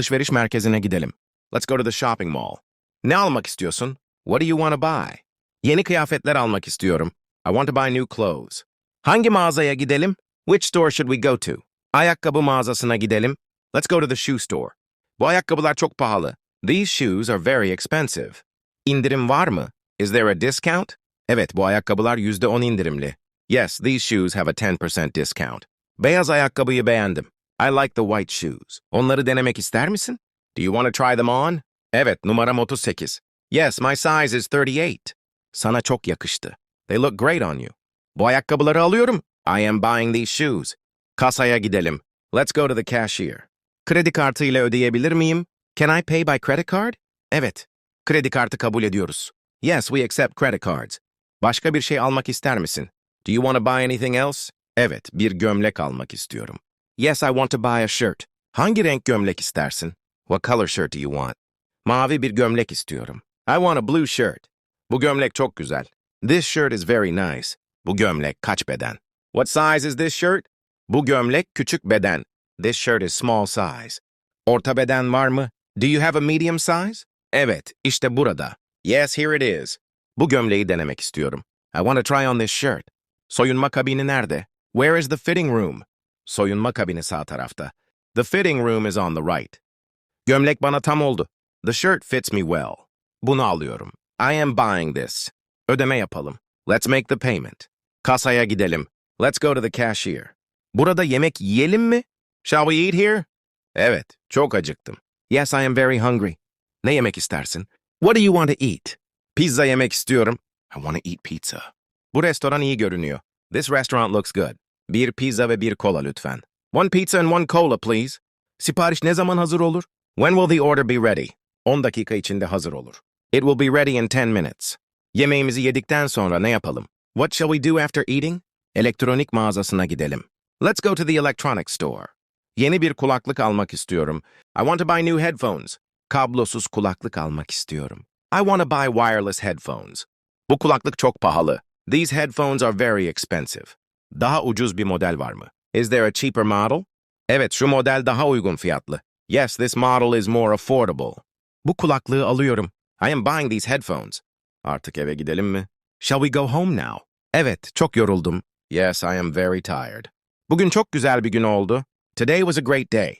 alışveriş merkezine gidelim. Let's go to the shopping mall. Ne almak istiyorsun? What do you want to buy? Yeni kıyafetler almak istiyorum. I want to buy new clothes. Hangi mağazaya gidelim? Which store should we go to? Ayakkabı mağazasına gidelim. Let's go to the shoe store. Bu ayakkabılar çok pahalı. These shoes are very expensive. İndirim var mı? Is there a discount? Evet, bu ayakkabılar %10 indirimli. Yes, these shoes have a 10% discount. Beyaz ayakkabıyı beğendim. I like the white shoes. Onları denemek ister misin? Do you want to try them on? Evet, numaram 38. Yes, my size is 38. Sana çok yakıştı. They look great on you. Bu ayakkabıları alıyorum. I am buying these shoes. Kasaya gidelim. Let's go to the cashier. Kredi kartı ile ödeyebilir miyim? Can I pay by credit card? Evet. Kredi kartı kabul ediyoruz. Yes, we accept credit cards. Başka bir şey almak ister misin? Do you want to buy anything else? Evet, bir gömlek almak istiyorum. Yes, I want to buy a shirt. Hangi renk gömlek istersin? What color shirt do you want? Mavi bir gömlek istiyorum. I want a blue shirt. Bu gömlek çok güzel. This shirt is very nice. Bu gömlek kaç beden? What size is this shirt? Bu gömlek küçük beden. This shirt is small size. Orta beden var mı? Do you have a medium size? Evet, işte burada. Yes, here it is. Bu gömleği denemek istiyorum. I want to try on this shirt. Soyunma kabini nerede? Where is the fitting room? Soyunma kabini sağ tarafta. The fitting room is on the right. Gömlek bana tam oldu. The shirt fits me well. Bunu alıyorum. I am buying this. Ödeme yapalım. Let's make the payment. Kasaya gidelim. Let's go to the cashier. Burada yemek yiyelim mi? Shall we eat here? Evet, çok acıktım. Yes, I am very hungry. Ne yemek istersin? What do you want to eat? Pizza yemek istiyorum. I want to eat pizza. Bu restoran iyi görünüyor. This restaurant looks good. Bir pizza ve bir kola lütfen. One pizza and one cola, please. Sipariş ne zaman hazır olur? When will the order be ready? 10 dakika içinde hazır olur. It will be ready in 10 minutes. Yemeğimizi yedikten sonra ne yapalım? What shall we do after eating? Elektronik mağazasına gidelim. Let's go to the electronics store. Yeni bir kulaklık almak istiyorum. I want to buy new headphones. Kablosuz kulaklık almak istiyorum. I want to buy wireless headphones. Bu kulaklık çok pahalı. These headphones are very expensive. Daha ucuz bir model var mı? Is there a cheaper model? Evet, şu model daha uygun fiyatlı. Yes, this model is more affordable. Bu kulaklığı alıyorum. I am buying these headphones. Artık eve gidelim mi? Shall we go home now? Evet, çok yoruldum. Yes, I am very tired. Bugün çok güzel bir gün oldu. Today was a great day.